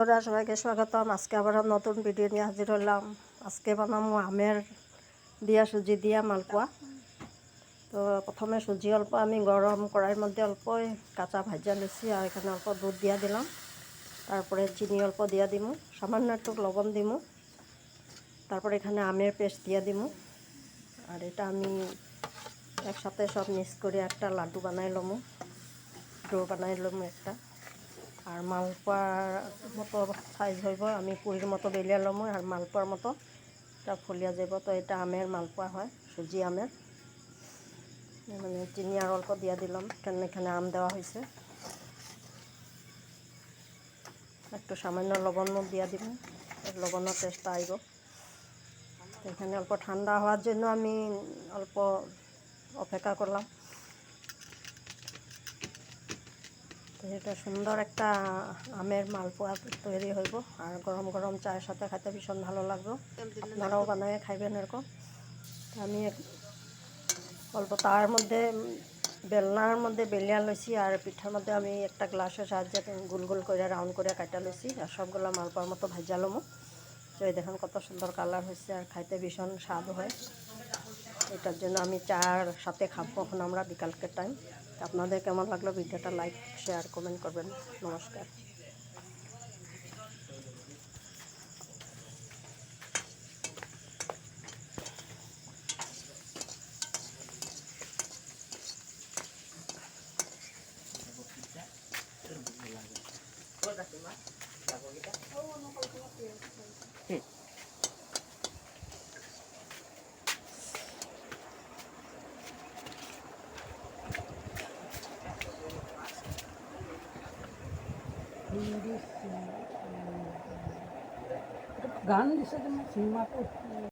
বন্ধুরা, সবাইকে স্বাগতম। আজকে আবার নতুন ভিডিও নিয়ে হাজির হলাম। আজকে বানাবো আমের দিয়া সুজি দিয়া মালপোয়া। তো প্রথমে সুজি অল্প, আমি গরম কড়াইয়ের মধ্যে অল্প কাঁচা ভাজা লেছি আর এখানে অল্প দুধ দিয়া দিলাম। তারপরে চিনি অল্প দিয়া দিমু, সামান্য একটু লবণ দিমু। তারপরে এখানে আমের পেস্ট দিয়া দিমু। আর এটা আমি একসাথে সব মিক্স করে একটা লাড্ডু বানাই লমু, ডো বানাই লমু একটা। আর মালপোয়ার মতো সাইজ হইব আমি পুরীর মতো বেলিয়া লমু আর মালপোয়ার মতো। এটা ফলিয়া যাব তো এটা আমের মালপোয়া হয় সুজি আমের মানে চিনি আর অল্প দিয়া দিলাম কেন এখানে আম দেওয়া হয়েছে একটু সামান্য লবণ দিয়া দিব লবণের টেস্টটা আইব এখানে অল্প ঠান্ডা হওয়ার জন্য আমি অল্প অপেক্ষা করলাম এটা সুন্দর একটা আমের মালপোয়া তৈরি হইব আর গরম গরম চায়ের সাথে খাইতে ভীষণ ভালো লাগবে। আপনারাও বানায় খাইবেন এরকম। আমি অল্প তার মধ্যে, বেলনার মধ্যে বেলিয়া লইছি আর পিঠার মধ্যে আমি একটা গ্লাসের সাহায্যে গোল গোল করে রাউন্ড করে কাটা লইছি আর সবগুলো মালপোয়ার মতো ভাজা লমো। তো এই দেখেন কত সুন্দর কালার হয়েছে আর খাইতে ভীষণ স্বাদ হয়। এটার জন্য আমি চার সাথে খাব এখন আমরা বিকালকের টাইম আপনাদের কেমন লাগল ভিডিওটা লাইক শেয়ার কমেন্ট করবেন। নমস্কার। গান দিছে তোমাৰ চিনেমাটো